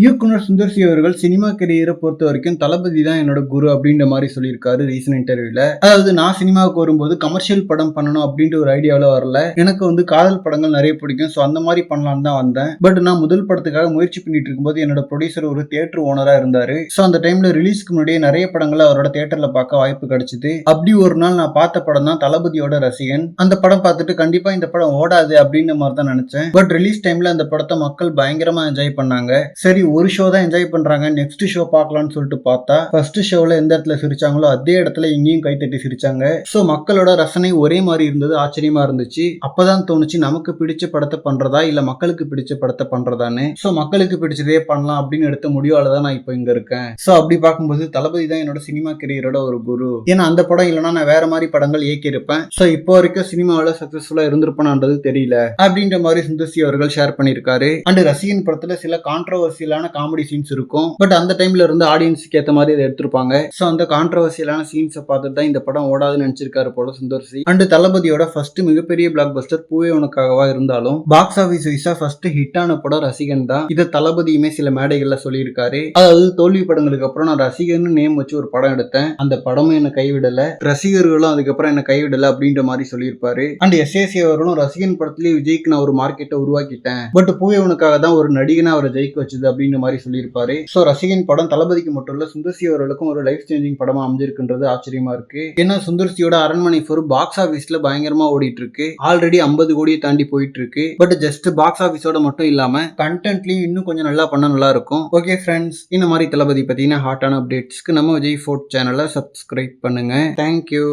இயக்குனர் சுந்தர்சி அவர்கள் சினிமா கரியரை பொறுத்த வரைக்கும் தளபதி தான் என்னோட குரு அப்படின்ற மாதிரி சொல்லியிருக்காரு ரீசன் இன்டர்வியூல அதாவது நான் சினிமாவுக்கு வரும்போது கமர்ஷியல் படம் பண்ணணும் அப்படின்ற ஒரு ஐடியாவில் வரல. எனக்கு வந்து காதல் படங்கள் நிறைய பிடிக்கும். ஸோ அந்த மாதிரி பண்ணலாம்னு தான் வந்தேன். பட் நான் முதல் படத்துக்காக முயற்சி பண்ணிட்டு இருக்கும்போது என்னோட ப்ரொடியூசர் ஒரு தியேட்டர் ஓனராக இருந்தாரு. ஸோ அந்த டைம்ல ரிலீஸ்க்கு முன்னாடியே நிறைய படங்களை அவரோட தியேட்டர்ல பார்க்க வாய்ப்பு கிடைச்சிது. அப்படி ஒரு நாள் நான் பார்த்த படம் தான் தளபதியோட ரசிகன். அந்த படம் பார்த்துட்டு கண்டிப்பா இந்த படம் ஓடாது அப்படின்ற மாதிரி தான் நினைச்சேன். பட் ரிலீஸ் டைம்ல அந்த படத்தை மக்கள் பயங்கரமா என்ஜாய் பண்ணாங்க. சரி ஒரு ஷோ தான் என்ஜாய் பண்றாங்க. நெக்ஸ்ட் ஷோ பார்க்கலாம்னு சொல்லிட்டு பார்த்தா ஃபர்ஸ்ட் ஷோவில் எந்த இடத்துல சிரிச்சாங்களோ அதே இடத்துல இங்கேயும் கைத்தட்டி சிரிச்சாங்க. ஸோ மக்களோட ரசனை ஒரே மாதிரி இருந்தது ஆச்சரியமா இருந்துச்சு. அப்பதான் தோணுச்சு நமக்கு பிடிச்ச படத்தை பண்றதா இல்ல மக்களுக்கு பிடிச்ச படத்தை பண்றதான்னு. ஸோ மக்களுக்கு பிடிச்சதே பண்ணலாம் அப்படின்னு எடுத்த முடிவால தான் நான் இப்போ இங்க இருக்கேன். ஸோ அப்படி பார்க்கும்போது தளபதி தான் என்னோட சினிமா கெரியரோட ஒரு குரு. ஏன்னா அந்த படம் இல்லைன்னா நான் வேற மாதிரி படங்கள் இயக்கியிருப்பேன். ஸோ இப்போ வரைக்கும் சினிமாவில் சக்சஸ்ஃபுல்லா இருந்திருப்பானான்றது தெரியல. அப்படின்ற மாதிரி சுந்தர்சி அவர்கள் ஷேர் பண்ணியிருக்காரு. அண்ட் ரசிகன் படத்துல சில கான்ட்ரவர்சியலான காமெடி சீன்ஸ் இருக்கும். பட் அந்த டைம்ல இருந்து ஆடியன்ஸ்க்கு ஏற்ற மாதிரி அதை எடுத்திருப்பாங்க. ஸோ அந்த கான்ட்ரவர்சியலான சீன்ஸை பார்த்துட்டு தான் இந்த படம் ஓடாதுன்னு நினைச்சிருக்காரு போல சுந்தர்சி அண்ட் தளபதியோட ஃபர்ஸ்ட் மிகப்பெரிய பிளாக் பஸ்டர் பூவே உனக்காகவா இருந்தாலும் பாக்ஸ் ஆஃபீஸ் வைஸா ஃபர்ஸ்ட் ஹிட்டான படம் ரசிகன் தான். இதை தளபதியுமே சில மேடைகள்ல சொல்லியிருக்காரு. அதாவது தோல்வி படங்களுக்கு அப்புறம் நான் ரசிகன் நேம் வச்சு ஒரு படம் எடுத்தேன். அந்த படமும் என்ன கைவிடல. ரசிகர்களும் அதுக்கப்புறம் என்ன கைவிடல அப்படின்ற மாதிரி சொல்லியிருப்பாரு. அண்ட் எஸ்ஏசி அவர்களும் ரசிகன் படத்திலேயே விஜய்க்கு நான் ஒரு மார்க்கெட்டை உருவாக்கிட்டேன். பட் பூவே உனக்காக தான் ஒரு நடிகனை அவரை ஜெயிக்க வச்சது அப்படின்ற மாதிரி சொல்லியிருப்பாரு. ஸோ ரசிகன் படம் தளபதிக்கு மட்டும் இல்ல சுந்தர்சி அவர்களுக்கும் ஒரு லைஃப் சேஞ்சிங் படமா அமைஞ்சிருக்குன்றது ஆச்சரியமா இருக்கு. ஏன்னா சுந்தர்சியோட அரண்மனை ஃபோர் பாக்ஸ் ஆஃபீஸ்ல பயங்கரமா ஓடிட்டு இருக்கு ஆல்ரெடி ஐம்பது கோடியை தாண்டி போயிட்டு இருக்கு பட் ஜஸ்ட் பாக்ஸ் ஆஃபீஸோட மட்டும் இல்லாம கண்டென்ட்லயும் இன்னும் கொஞ்சம் நல்லா பண்ண நல்லா இருக்கும். ஓகே ஃப்ரெண்ட்ஸ் இந்த மாதிரி தளபதி பத்தின ஹாட்டான அப்டேட்ஸ்க்கு நம்ம விஜய் ஃபோர்ட் சேனலை சப்ஸ்கிரைப் பண்ணுங்க. Thank you